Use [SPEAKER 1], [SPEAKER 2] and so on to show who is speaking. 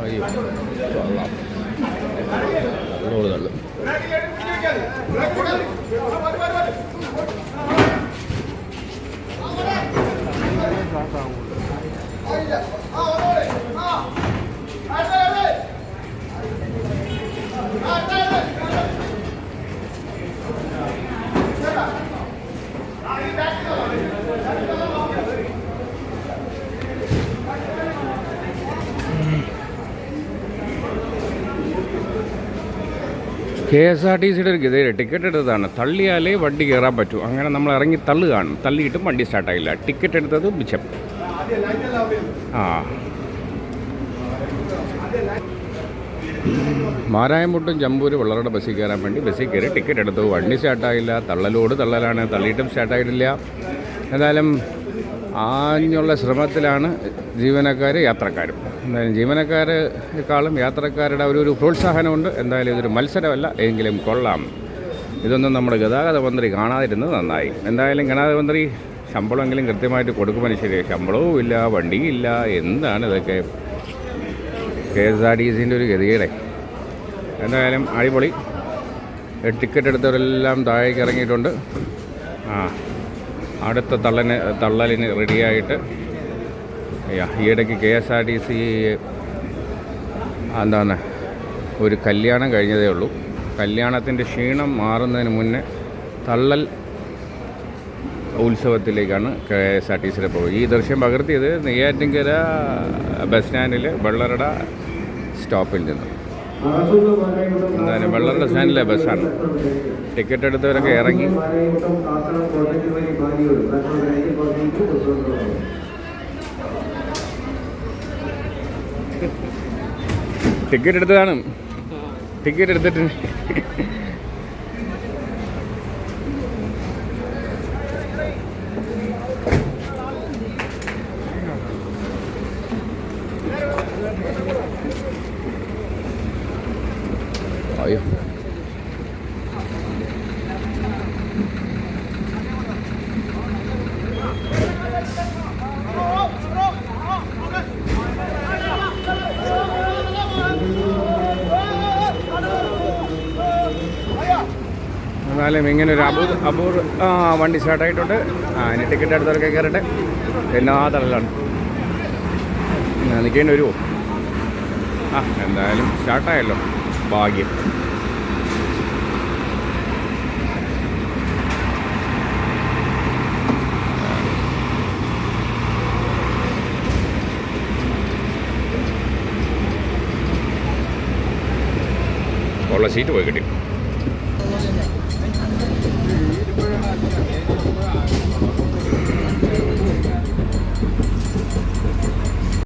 [SPEAKER 1] അയ്യോ കൊള്ളാം നല്ലോണം തള്ളു കെ എസ് ആർ ടി സിയുടെ ഒരു ഗതിയിൽ ടിക്കറ്റ് എടുത്തതാണ്. തള്ളിയാലേ വണ്ടി കയറാൻ പറ്റൂ. അങ്ങനെ നമ്മൾ ഇറങ്ങി തള്ളു കാണും. തള്ളിയിട്ടും വണ്ടി സ്റ്റാർട്ടായില്ല ടിക്കറ്റ് എടുത്തത് മിച്ചം. ആ. മാരായമുട്ടും ജമ്പൂര് വെള്ളറുടെ ബസ്സിൽ കയറാൻ വേണ്ടി ബസ്സിൽ കയറി ടിക്കറ്റ് എടുത്തു. വണ്ടി സ്റ്റാർട്ടായില്ല തള്ളലോട് തള്ളലാണ്. തള്ളിയിട്ടും സ്റ്റാർട്ടായിട്ടില്ല എന്തായാലും ആഞ്ഞുള്ള ശ്രമത്തിലാണ് ജീവനക്കാർ യാത്രക്കാരും. എന്തായാലും ജീവനക്കാരെക്കാളും യാത്രക്കാരുടെ ഒരു ഒരു പ്രോത്സാഹനമുണ്ട്. എന്തായാലും ഇതൊരു മത്സരമല്ല. എങ്കിലും കൊള്ളാം. ഇതൊന്നും നമ്മുടെ ഗതാഗത മന്ത്രി കാണാതിരുന്നത് നന്നായി. എന്തായാലും ഗതാഗത മന്ത്രി ശമ്പളമെങ്കിലും കൃത്യമായിട്ട് കൊടുക്കുമ്പോൾ ശരി ശമ്പളവും ഇല്ല വണ്ടിയില്ല എന്താണ് ഇതൊക്കെ? കെ എസ് ആർ ടി സിന്റെ ഒരു ഗതികേടെ. എന്തായാലും അടിപൊളി. ടിക്കറ്റ് എടുത്തവരെല്ലാം താഴേക്ക് ഇറങ്ങിയിട്ടുണ്ട്. ആ അടുത്ത തള്ളന് തള്ളലിന് റെഡിയായിട്ട് ഈ ഈയിടയ്ക്ക് K S R T C എന്താണ് ഒരു കല്യാണം കഴിഞ്ഞതേ ഉള്ളൂ. കല്യാണത്തിന്റെ ക്ഷീണം മാറുന്നതിന് മുന്നേ തള്ളൽ ഉത്സവത്തിലേക്കാണ് കെ എസ് ആർ ടി സിയിലെ പോകുന്നത്. ഈ ദൃശ്യം പകർത്തിയത് നെയ്യാറ്റിൻകര ബസ് സ്റ്റാൻഡിൽ വെള്ളറട സ്റ്റോപ്പിൽ നിന്ന് എന്തായാലും വെള്ളറട സ്റ്റാൻഡിലെ ബസ്സാണ് ടിക്കറ്റ് എടുത്തവരൊക്കെ ഇറങ്ങി. ടിക്കറ്റ് എടുത്തതാണ് ടിക്കറ്റ് എടുത്തിട്ട്. അയ്യോ. എന്നാലും ഇങ്ങനെ ഒരു അപൂ അബൂർ ആ വണ്ടി സ്റ്റാർട്ടായിട്ടുണ്ട് ആ ഇനി ടിക്കറ്റ് എടുത്തവരൊക്കെ കയറട്ടെ. എന്നാ തള്ളലാണ്. നിൽക്കേണ്ടി വരുമോ ആ എന്തായാലും സ്റ്റാർട്ടായല്ലോ ഭാഗ്യം. ഉള്ള സീറ്റ് പോയി കിട്ടി.